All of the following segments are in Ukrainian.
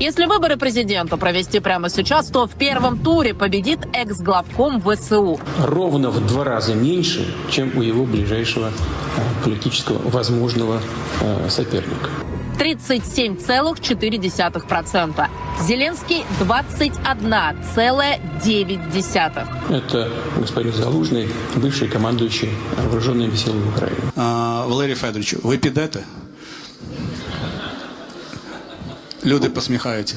Если выборы президента провести прямо сейчас, то в первом туре победит экс-главком ВСУ. ровно в два раза меньше, чем у его ближайшего э, политического возможного э, соперника. 37,4%. Зеленский 21,9%. Это господин Залужный, бывший командующий вооруженными силами Украины. А, Валерій Федорович, ви підете? Люди посміхаються.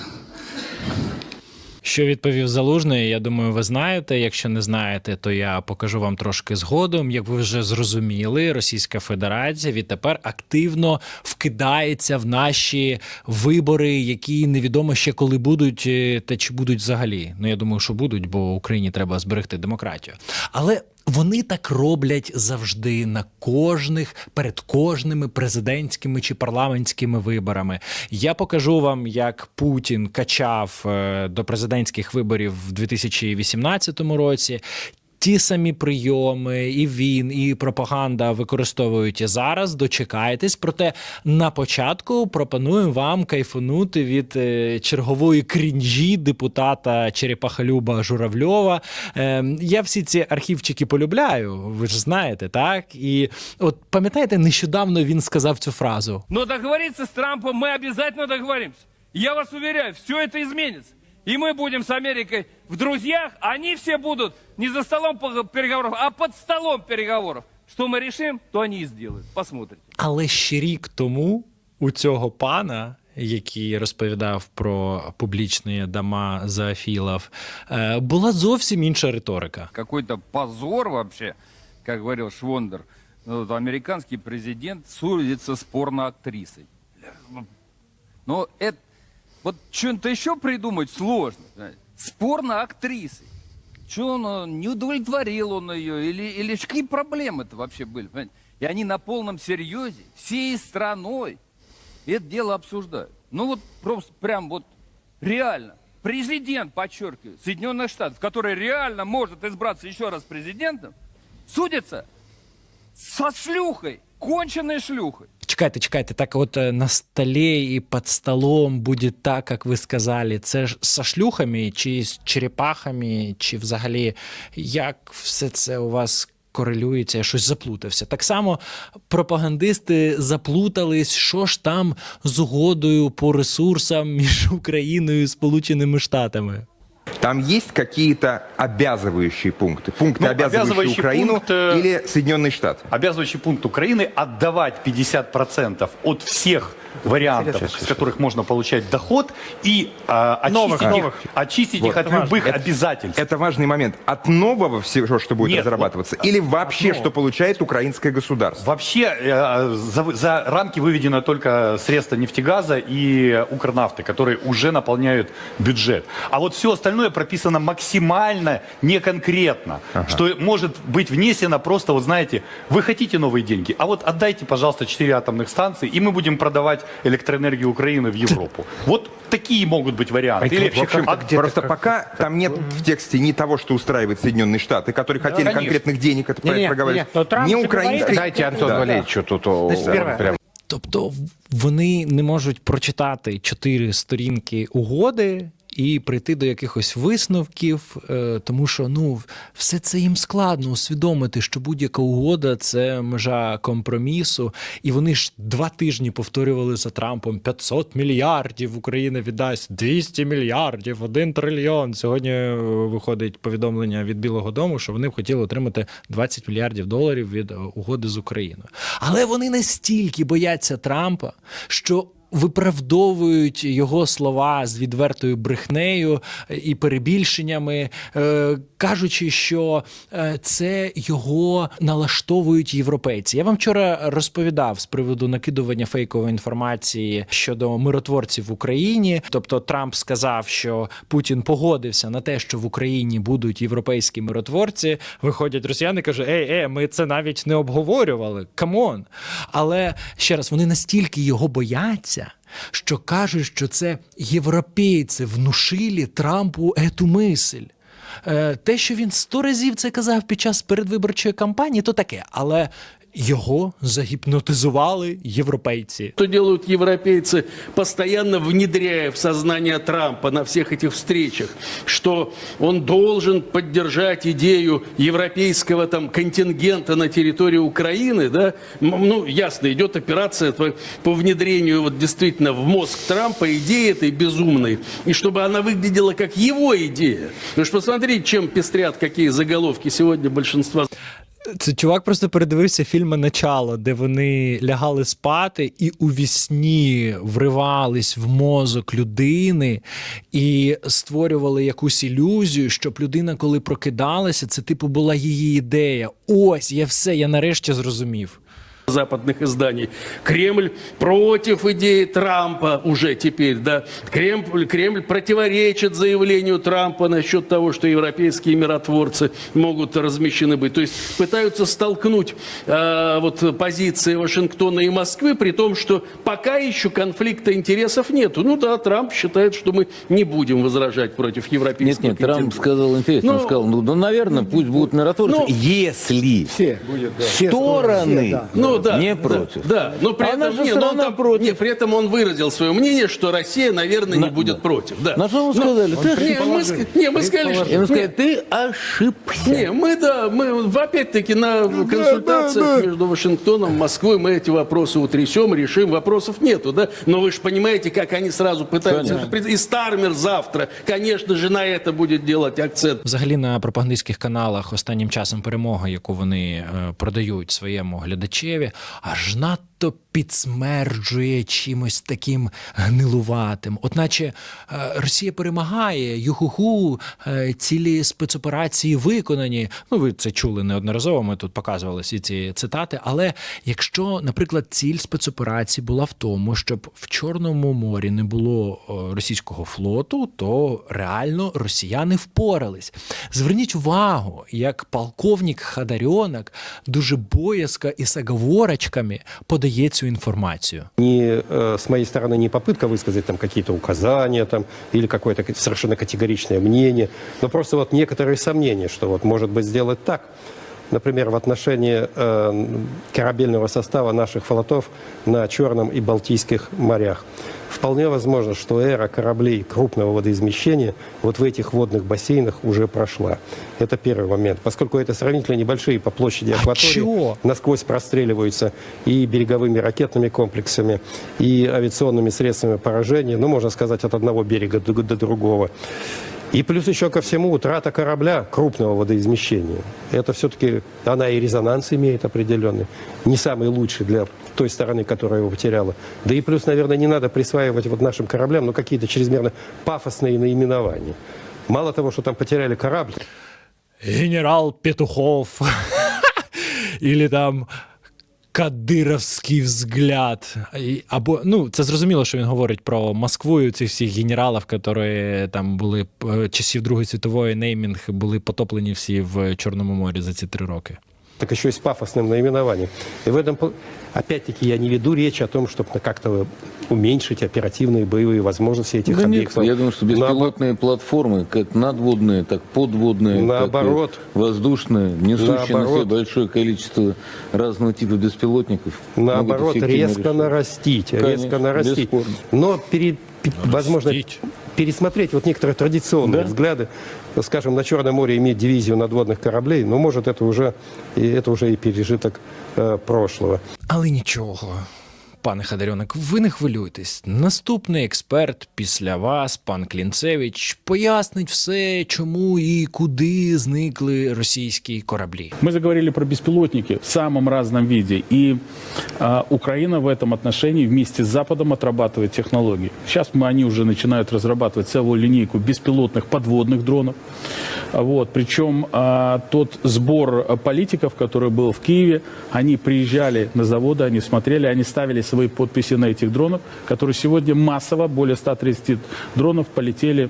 Що відповів залужний, я думаю, ви знаєте. Якщо не знаєте, то я покажу вам трошки згодом. Як ви вже зрозуміли, Російська Федерація відтепер активно вкидається в наші вибори, які невідомо ще коли будуть е, та чи будуть взагалі. Ну я думаю, що будуть, бо Україні треба зберегти демократію. Але вони так роблять завжди на кожних перед кожними президентськими чи парламентськими виборами. Я покажу вам, як Путін качав е, до президентських виборів в 2018 році Ті самі прийоми, і він, і пропаганда використовують і зараз. Дочекайтесь. Проте на початку пропоную вам кайфанути від е, чергової крінжі депутата Черепахалюба Журавльова. Е, я всі ці архівчики полюбляю, ви ж знаєте, так? І от пам'ятаєте, нещодавно він сказав цю фразу: Но договориться с Трампом мы обязательно договоримся. Я вас уверяю, все это изменится. И мы будем с Америкой в друзьях, они все будут не за столом переговоров, а под столом переговоров. Что мы решим, то они и сделают. Посмотрите. Але ще рік тому у цього пана. Який розповідав про публічні дома Зоофілов, е, була зовсім інша риторика. Какой-то позор вообще, как говорил Швондер. Ну, Вот американский президент судится с порноактрисой. Но это... Вот что-то еще придумать сложно. знаете. С порноактрисой. Что он, не удовлетворил он ее? Или, или какие проблемы-то вообще были? понимаете? И они на полном серьезе, всей страной это дело обсуждают. Ну вот просто прям вот реально. Президент, подчеркиваю, Соединенных Штатов, который реально может избраться еще раз президентом, судится со шлюхой, конченной шлюхой. Чекайте, чекайте, так от е, на столі і під столом буде так, як ви сказали. Це ж со шлюхами, чи з черепахами, чи взагалі як все це у вас корелюється? Я щось заплутався. Так само пропагандисти заплутались, що ж там з угодою по ресурсам між Україною і Сполученими Штатами. Там есть какие-то обязывающие пункты? Пункты, Ну, обязывающие обязывающий Украину пункт, э, или Соединенные Штаты? Обязывающий пункт Украины отдавать 50% от всех вариантов, с которых можно получать доход, и а, очистить, Новых, их, новых. очистить Вот. их от Это любых важно. обязательств. Это важный момент. От нового всего, что будет Нет, разрабатываться, вот, или вообще, от что получает украинское государство? Вообще э, за, за рамки выведено только средства нефтегаза и Укрнафты, которые уже наполняют бюджет. А вот все остальное прописано максимально неконкретно, что может быть внесено просто, вот знаете, вы хотите новые деньги, а вот отдайте, пожалуйста, 4 атомных станции, и мы будем продавать электроэнергию Украины в Европу. Вот такие могут быть варианты. Или, В общем, а просто пока там нет в тексте ни того, что устраивает Соединенные Штаты, которые хотели конечно. конкретных денег, это Трамп ни же украинской... Дайте Антон Да. Валерьевичу тут о, Значит, прям. Тобто вони не можуть прочитати чотири сторінки угоди і прийти до якихось висновків, е, тому що ну все це їм складно усвідомити, що будь-яка угода це межа компромісу. І вони ж два тижні повторювали за Трампом 500 мільярдів. Україна віддасть 200 мільярдів, 1 трильйон. Сьогодні е, виходить повідомлення від Білого Дому, що вони б хотіли отримати 20 мільярдів доларів від е, угоди з Україною. Але вони настільки бояться Трампа, що виправдовують його слова з відвертою брехнею і перебільшеннями, е, кажучи, що е, це його налаштовують європейці. Я вам вчора розповідав з приводу накидування фейкової інформації щодо миротворців в Україні. Тобто Трамп сказав, що Путін погодився на те, що в Україні будуть європейські миротворці. Виходять росіяни, кажуть, ей, ей, ми це навіть не обговорювали. Камон. Але ще раз, вони настільки його бояться. Що кажуть, що це європейці внушили Трампу ету мисль. Е, Те, що він сто разів це казав під час передвиборчої кампанії, то таке. Але його загіпнотизували європейці. Что делают европейцы, постоянно внедряя в сознание Трампа на всех этих встречах, что он должен поддержать идею европейского там контингента на территории Украины, да? М, Ну, ясно, идет операция по, по внедрению вот действительно в мозг Трампа идеи этой безумной, и чтобы она выглядела как его идея. Потому что посмотрите, чем пестрят какие заголовки сегодня большинства Це чувак просто передивився фільми Начало, де вони лягали спати і у вісні вривались в мозок людини і створювали якусь ілюзію, щоб людина, коли прокидалася, це типу була її ідея. Ось я все, я нарешті зрозумів. Западных изданий. Кремль против идеи Трампа уже теперь, да. Кремль, Кремль противоречит заявлению Трампа насчет того, что европейские миротворцы могут размещены быть. То есть пытаются столкнуть э, вот позиции Вашингтона и Москвы, при том, что пока еще конфликта интересов нету. Ну да, Трамп считает, что мы не будем возражать против Нет, европейского нет, Трамп сказал интересно. Он сказал, ну, ну, наверное, пусть будут миротворцы, ну, если стороны Ну да, не да, против. Да, но при А этом, наша не, но он страна там- против. не, при этом он выразил свое мнение, что Россия, наверное, не На- будет да. против. Да. На что вы Но- сказали? Ты не, мы, ошибся. ск- не, мы сказали, что... И он не, сказал, ты ошибся. не, мы, да, мы в- опять-таки на консультациях между Вашингтоном и Москвой мы эти вопросы утрясем, решим, вопросов нету, да? Но вы же понимаете, как они сразу пытаются... это пред- И Стармер завтра, конечно же, на это будет делать акцент. Взагалі на пропагандистських каналах останнім часом перемога, яку вони е, продають своєму глядачеві, аж надто підсмерджує чимось таким гнилуватим. От наче е, Росія перемагає, юху-ху, е, цілі спецоперації виконані. Ну, ви це чули неодноразово. Ми тут показували всі ці цитати. Але якщо, наприклад, ціль спецоперації була в тому, щоб в Чорному морі не було російського флоту, то реально росіяни впорались. Зверніть увагу, як полковник Хадарьонок дуже боязко і з оговорочками подає цю інформацію. не э, с моей стороны не попытка высказать там какие-то указания там или какое-то ка- совершенно категоричное мнение, но просто вот некоторые сомнения, что вот может быть сделать так. Например, в отношении э, корабельного состава наших флотов на Черном и Балтийских морях. Вполне возможно, что эра кораблей крупного водоизмещения вот в этих водных бассейнах уже прошла. Это первый момент. Поскольку это сравнительно небольшие по площади акватории, чё? насквозь простреливаются и береговыми ракетными комплексами, и авиационными средствами поражения, ну, можно сказать, от одного берега до, до другого. И плюс еще ко всему утрата корабля крупного водоизмещения. Это все-таки, она и резонанс имеет определенный. Не самый лучший для той стороны, которая его потеряла. Да и плюс, наверное, не надо присваивать вот нашим кораблям ну, какие-то чрезмерно пафосные наименования. Мало того, что там потеряли корабль, генерал Петухов, или там Кадировський взгляд. Або ну це зрозуміло, що він говорить про Москву і цих всіх генералів, які там були е, часів Другої світової неймінг, були потоплені всі в Чорному морі за ці три роки. Так еще и с пафосным наименованием. И в этом, опять-таки, я не веду речь о том, чтобы как-то уменьшить оперативные боевые возможности этих Да нет, объектов. я думаю, что беспилотные платформы, как надводные, так подводные, Наоборот. так и воздушные, несущие на себе Наоборот. большое количество разного типа беспилотников, Наоборот, резко решать. нарастить, резко нарастить. Но пере- пе- возможно Нарастить. пересмотреть вот некоторые традиционные взгляды. Ну, Скажем, на Черном море иметь дивизию надводных кораблей, ну, может, это уже, и это уже и пережиток э, прошлого. Але нічого. Пане Хадарьоник, ви не хвилюйтесь. Наступний експерт після вас, пан Клінцевич, пояснить все, чому і куди зникли російські кораблі. Мы заговорили про беспилотники в самом разном виде. И а, Украина в этом отношении вместе с Западом отрабатывает технологии. Сейчас мы, они уже начинают разрабатывать целую линейку беспилотных подводных дронов. А, Вот. Причем а, тот сбор а, политиков, который был в Киеве, они приезжали на заводы, они смотрели, они ставили свои подписи на этих дронах, которые сегодня массово, более 130 дронов полетели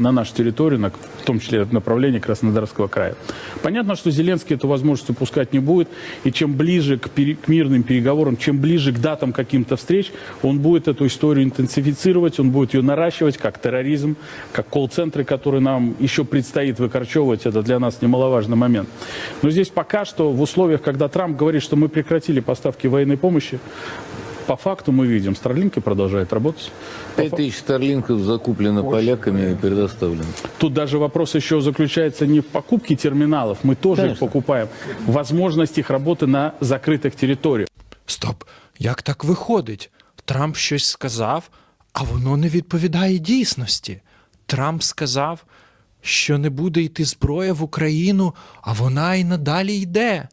на нашу территорию, на, в том числе в направлении Краснодарского края. Понятно, что Зеленский эту возможность упускать не будет, и чем ближе к, пере- к мирным переговорам, чем ближе к датам каким-то встреч, он будет эту историю интенсифицировать, он будет ее наращивать, как терроризм, как колл-центры, которые нам еще предстоит выкорчевывать. Это для нас немаловажный момент. Но здесь пока что в условиях, когда Трамп говорит, что мы прекратили поставки военной помощи, по факту мы видим, Старлинки продолжают работать. По Пять фа- тысяч старлинков закуплено поляками и предоставлено. Тут даже вопрос еще заключается не в покупке терминалов, мы тоже их Конечно. покупаем. Возможность их работы на закрытых территориях. Стоп, як так виходить? Трамп щось сказав, а воно не відповідає дійсності. Трамп сказав, що не буде йти зброя в Україну, а вона і надалі йде.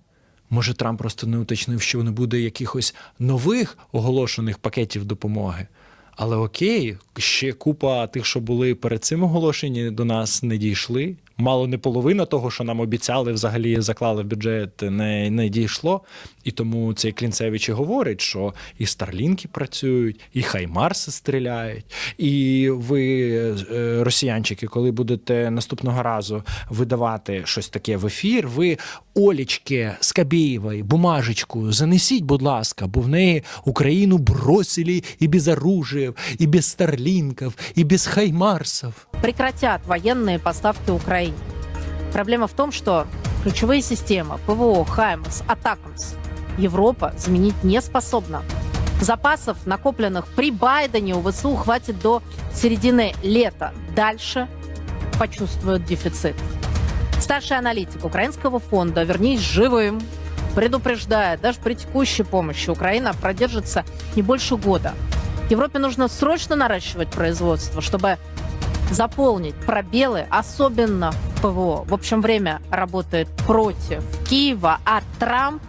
Може, Трамп просто не уточнив, що не буде якихось нових оголошених пакетів допомоги. Але окей, ще купа тих, що були перед цим оголошені, до нас не дійшли. Мало не половина того, що нам обіцяли, взагалі заклали в бюджет, не, не дійшло. І тому цей Клінцевич і говорить, що і Старлінки працюють, і Хаймарси стріляють. І ви, е, росіянчики, коли будете наступного разу видавати щось таке в ефір, ви Олічки Скабєєвої бумажечку занесіть, будь ласка, бо в неї Україну бросили і без оружия, і без старлінків, і без хаймарсів. Прекратят военные поставки Украине. Проблема в том, что ключевые системы ПВО, Хаймерс, Атакамс Европа заменить не способна. Запасов, накопленных при Байдене у ВСУ, хватит до середины лета. Дальше почувствуют дефицит. Старший аналитик Украинского фонда «Вернись живым» предупреждает, даже при текущей помощи Украина продержится не больше года. Европе нужно срочно наращивать производство, чтобы заполнить пробелы, особенно в ПВО. В общем, время работает против Киева, а Трамп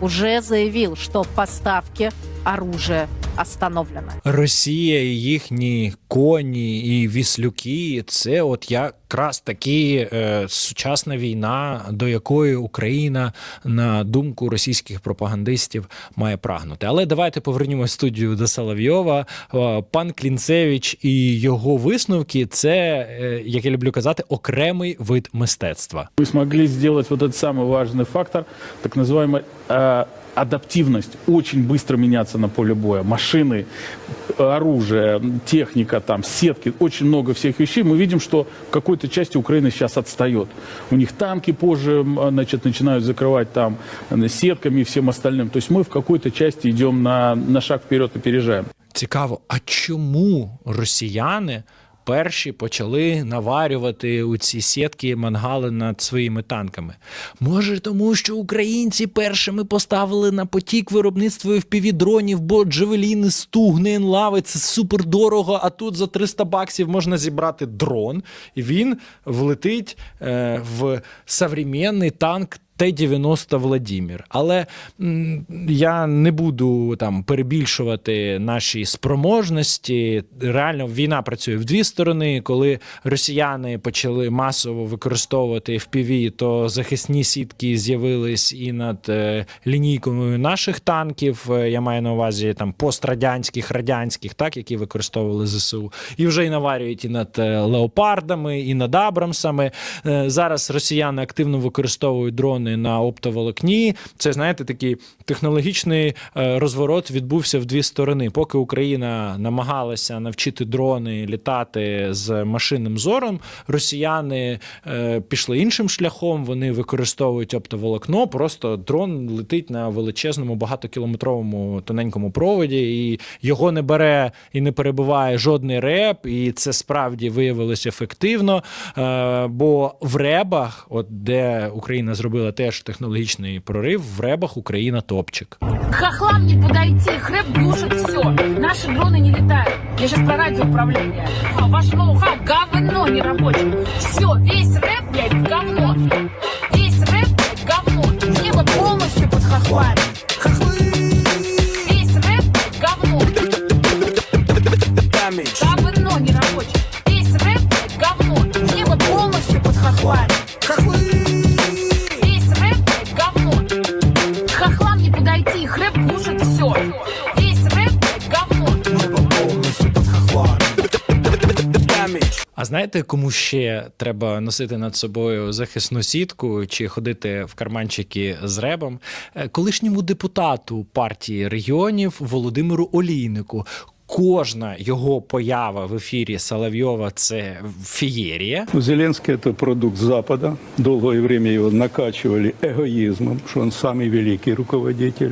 уже заявил, что поставки оружия остановлены. Росія і їхні коні і віслюки це от якраз таки е, сучасна війна, до якої Україна, на думку російських пропагандистів, має прагнути. Але давайте повернімось в студію до Соловйова. Е, Пан Клінцевич і його висновки це, е, як я люблю казати, окремий вид мистецтва. Мы смогли сделать вот этот самый важный фактор, так называемый э, адаптивность, очень быстро меняться на поле боя. Машины, оружие, техника, там, сетки, очень много всех вещей. Мы видим, что в какой-то части Украины сейчас отстает. У них танки позже м, значит, начинают закрывать там э, сетками и всем остальным. То есть мы в какой-то части идем на, на шаг вперед, опережаем. Цікаво, а чому росіяни Перші почали наварювати у ці сітки мангали над своїми танками? Може, тому що українці першими поставили на потік виробництво FPV-дронів, бо джевеліни, стугни, лави це супер дорого, а тут за 300 баксів можна зібрати дрон, і він влетить е, в современний танк Т-90 Владімір. Але я не буду там перебільшувати наші спроможності. Реально війна працює в дві сторони. Коли росіяни почали масово використовувати FPV, то захисні сітки з'явились і над е, лінійкою наших танків. Е, Я маю на увазі там пострадянських, радянських, так які використовували ЗСУ, і вже й наварюють і над е, леопардами, і над Абрамсами. Зараз росіяни активно використовують дрони на оптоволокні. Це знаєте, такий технологічний е, розворот відбувся в дві сторони. Поки Україна намагалася навчити дрони літати з машинним зором, росіяни е, пішли іншим шляхом. Вони використовують оптоволокно. Просто дрон летить на величезному багатокілометровому тоненькому проводі, і його не бере і не перебуває жодний реп. І це справді виявилось ефективно. Е, бо в ребах, от де Україна зробила теж технологічний прорив, в ребах Україна топчик. Хохлам не подойти, хлеб глушит все. Наши дроны не летают. Я сейчас про радиоуправление. А ваш ноу-хау говно не рабочий. Все, весь рэп, блядь, говно. Весь рэп, блядь, говно. Небо полностью под хохлами. Хохлы. Весь рэп, блядь, говно. Говно А знаєте, кому ще треба носити над собою захисну сітку чи ходити в карманчики з ребом? Е, Колишньому депутату партії регіонів Володимиру Олійнику. Кожна його поява в ефірі Соловйова це фієрія. Зеленский это продукт Запада. Долгое время его накачивали эгоизмом, что он самый великий руководитель.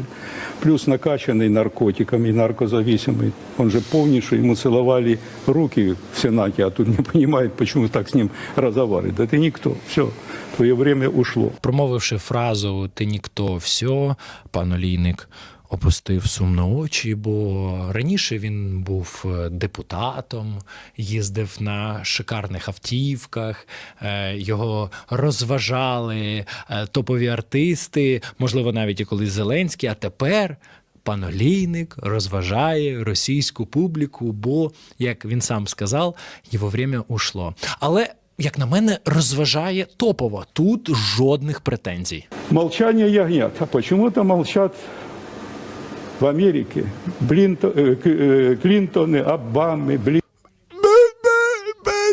Плюс накачанный наркотиками, наркозависимый. Он же полнейший, ему целовали руки в Сенате, а тут не понимает, почему так с ним разговаривает. Да ты никто, все, твое время ушло. Промовивши фразу Ти ніхто все, пан Олійник опустив сумно очі, бо раніше він був е, депутатом, їздив на шикарних автівках, е, його розважали е, топові артисти, можливо, навіть і колись Зеленський, а тепер. Пан Олійник розважає російську публіку, бо, як він сам сказав, його время ушло. Але як на мене, розважає топово. Тут жодних претензій. Молчание ягнят. А почему-то молчат в Америке. Блинто, э, К- э, Клинтоны, Обамы, Блин.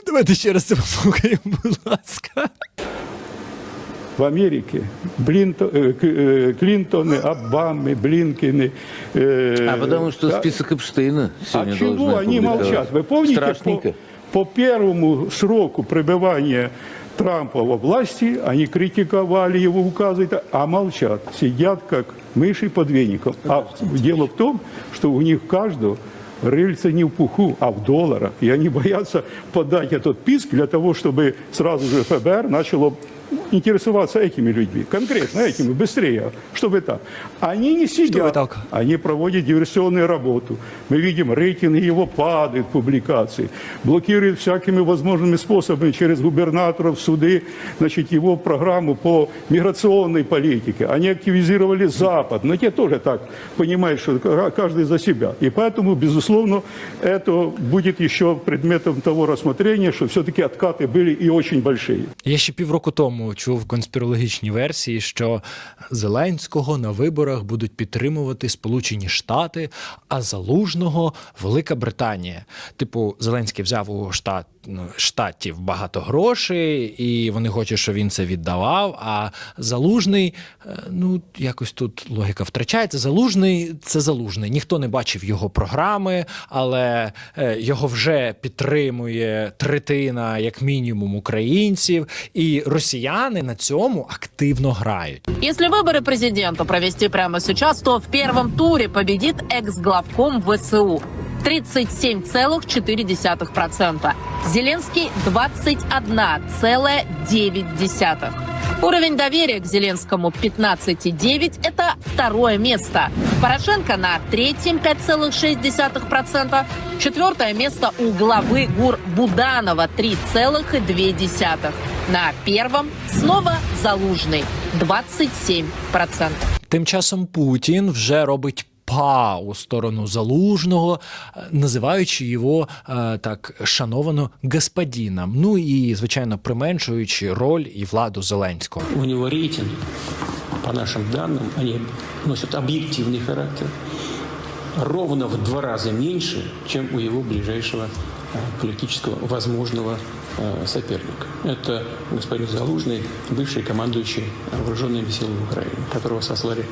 Давайте ще раз це послухаємо, будь ласка. в Америке. Блинто, э, К- э, Клинтоны, Обамы, Блинкины. э, А потому что да. список Эпштейна сегодня А чего должны они опубликовать. молчат? Вы помните, по, Страшненько. по первому сроку пребывания Трампа во власти, они критиковали его указы, а молчат, сидят как мыши под веником. А дело в том, что у них каждого рыльца не в пуху, а в долларах. И они боятся подать этот писк для того, чтобы сразу же ФБР начало интересоваться этими людьми, конкретно этими, быстрее, чтобы так. Они не сидят, так? они проводят диверсионную работу. Мы видим, рейтинги его падают, публикации, блокируют всякими возможными способами через губернаторов, суды, значит, его программу по миграционной политике. Они активизировали Запад, но те тоже так понимают, что каждый за себя. И поэтому, безусловно, это будет еще предметом того рассмотрения, что все-таки откаты были и очень большие. Я ще півроку тому чув конспірологічні версії, що Зеленського на виборах будуть підтримувати Сполучені Штати, а Залужного Велика Британія. Типу, Зеленський взяв у штат. ну, Штатів багато грошей, і вони хочуть, щоб він це віддавав. А залужний, е, ну якось тут логіка втрачається. Залужний це залужний. Ніхто не бачив його програми, але е, його вже підтримує третина, як мінімум, українців, і росіяни на цьому активно грають. Если выборы президента провести прямо сейчас, то в первом туре победит экс-главком ВСУ 37,4%. Зеленский 21,9%. Уровень доверия к Зеленскому 15,9 – это второе место. Порошенко на третьем 5,6%. Четвертое место у главы ГУР Буданова 3,2%. На первом снова Залужный 27%. Тим часом Путін вже робить. Па у сторону залужного, е, називаючи його е, так шановано господином. Ну і звичайно применшуючи роль і владу Зеленського. У него рейтинг, по нашим данным, они носят объективный характер, ровно в два раза меньше, чем у его ближайшего э, политического возможного э, соперника. Это господин Залужный, бывший командующий вооруженными силами Украины, которого сослали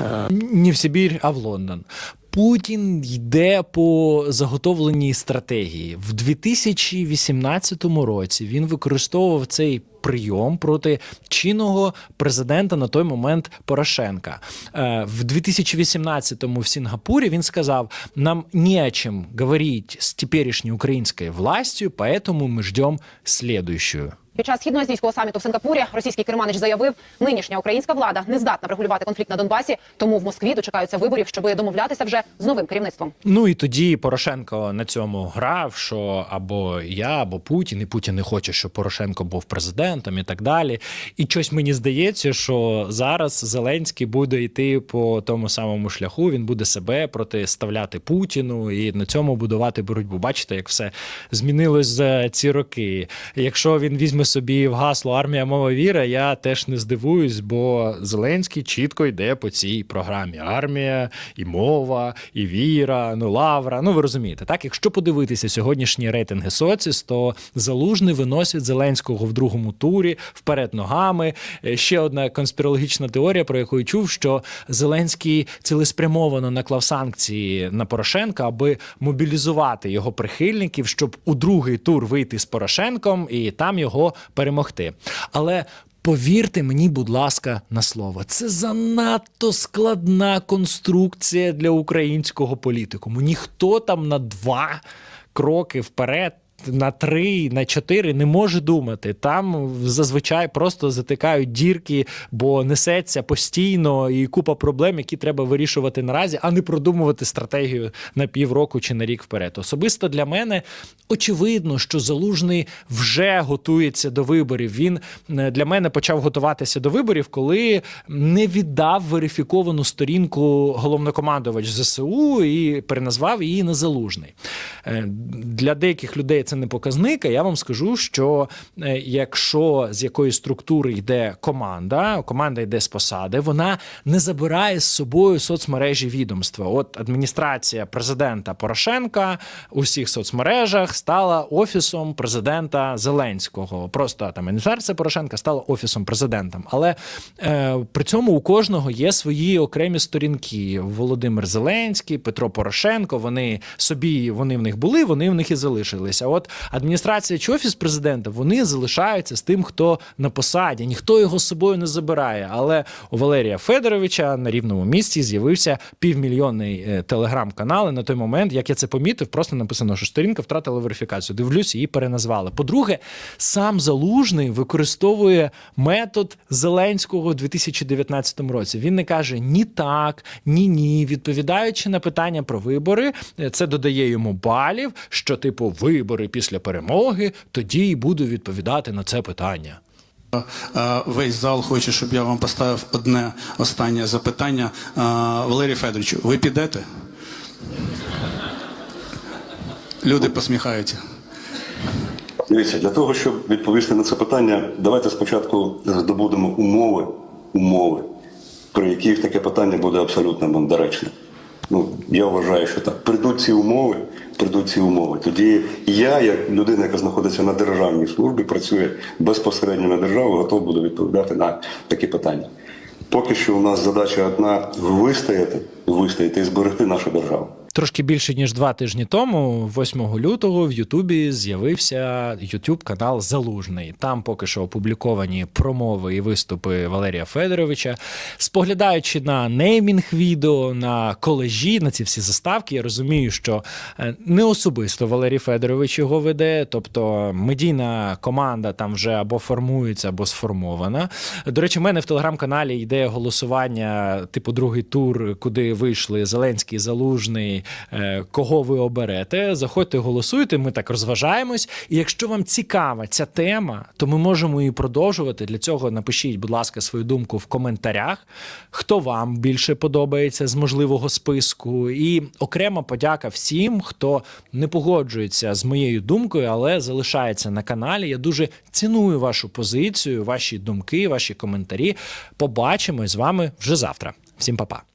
э, не в Сибір, а в Лондон. Путін йде по заготовленій стратегії. В 2018 році він використовував цей прийом проти чинного президента на той момент Порошенка. Е, В 2018-му в Сінгапурі він сказав: нам не о чим говорити з теперішньою українською властю, поэтому ми ждем слідуючую. Під час східноазійського саміту в Сингапурі російський керманич заявив, нинішня українська влада не здатна врегулювати конфлікт на Донбасі, тому в Москві дочекаються виборів, щоб домовлятися вже з новим керівництвом. Ну і тоді Порошенко на цьому грав, що або я, або Путін, і Путін не хоче, щоб Порошенко був президентом і так далі. І щось мені здається, що зараз Зеленський буде йти по тому самому шляху. Він буде себе протиставляти Путіну і на цьому будувати боротьбу. Бачите, як все змінилось за ці роки. Якщо він візьме візьме собі в гасло армія мова віра, я теж не здивуюсь, бо Зеленський чітко йде по цій програмі: армія, і мова, і віра, ну лавра. Ну ви розумієте, так? Якщо подивитися сьогоднішні рейтинги соціс, то залужний виносить Зеленського в другому турі вперед ногами. Е, Ще одна конспірологічна теорія, про яку я чув, що Зеленський цілеспрямовано наклав санкції на Порошенка, аби мобілізувати його прихильників, щоб у другий тур вийти з Порошенком і там його перемогти. Але Повірте мені, будь ласка, на слово, це занадто складна конструкція для українського політикуму. Ніхто там на два кроки вперед. На три, на чотири не може думати. Там зазвичай просто затикають дірки, бо несеться постійно і купа проблем, які треба вирішувати наразі, а не продумувати стратегію на півроку чи на рік вперед. Особисто для мене очевидно, що залужний вже готується до виборів. Він е, для мене почав готуватися до виборів, коли не віддав верифіковану сторінку головнокомандувач ЗСУ і переназвав її на залужний. Е, Для деяких людей це не показник. А я вам скажу, що е, якщо з якої структури йде команда, команда йде з посади, вона не забирає з собою соцмережі відомства. От адміністрація президента Порошенка у всіх соцмережах стала офісом президента Зеленського. Просто там адміністрація Порошенка стала офісом президентом. Але е, при цьому у кожного є свої окремі сторінки. Володимир Зеленський, Петро Порошенко. Вони собі вони в них були, вони в них і залишилися. От адміністрація чи офіс президента вони залишаються з тим, хто на посаді. Ніхто його з собою не забирає. Але у Валерія Федоровича на рівному місці з'явився півмільйонний е, телеграм-канал. І на той момент, як я це помітив, просто написано, що сторінка втратила верифікацію. Дивлюсь, її переназвали. По-друге, сам залужний використовує метод Зеленського у 2019 році. Він не каже ні так, ні ні. Відповідаючи на питання про вибори, е, це додає йому балів, що типу вибори після перемоги, тоді і буду відповідати на це питання. Весь зал хоче, щоб я вам поставив одне останнє запитання. Валерій Федоровичу, ви підете? Люди посміхаються. Дивіться, для того, щоб відповісти на це питання, давайте спочатку здобудемо умови, умови, при яких таке питання буде абсолютно доречне. Ну, я вважаю, що так. Прийдуть ці умови, прийдуть ці умови. Тоді я, як людина, яка знаходиться на державній службі, працює безпосередньо на державу, готов буду відповідати на такі питання. Поки що у нас задача одна вистояти, вистояти і зберегти нашу державу. Трошки більше ніж два тижні тому, 8 лютого, в Ютубі з'явився Ютуб канал Залужний. Там поки що опубліковані промови і виступи Валерія Федоровича. Споглядаючи на неймінг відео, на колежі, на ці всі заставки, я розумію, що е, не особисто Валерій Федорович його веде, тобто медійна команда там вже або формується, або сформована. До речі, в мене в телеграм-каналі йде голосування, типу другий тур, куди вийшли Зеленський, Залужний. Е, Кого ви оберете? Заходьте, голосуйте. Ми так розважаємось. І якщо вам цікава ця тема, то ми можемо її продовжувати. Для цього напишіть, будь ласка, свою думку в коментарях. Хто вам більше подобається з можливого списку? І окрема подяка всім, хто не погоджується з моєю думкою, але залишається на каналі. Я дуже ціную вашу позицію, ваші думки, ваші коментарі. Побачимось з вами вже завтра. Всім па-па.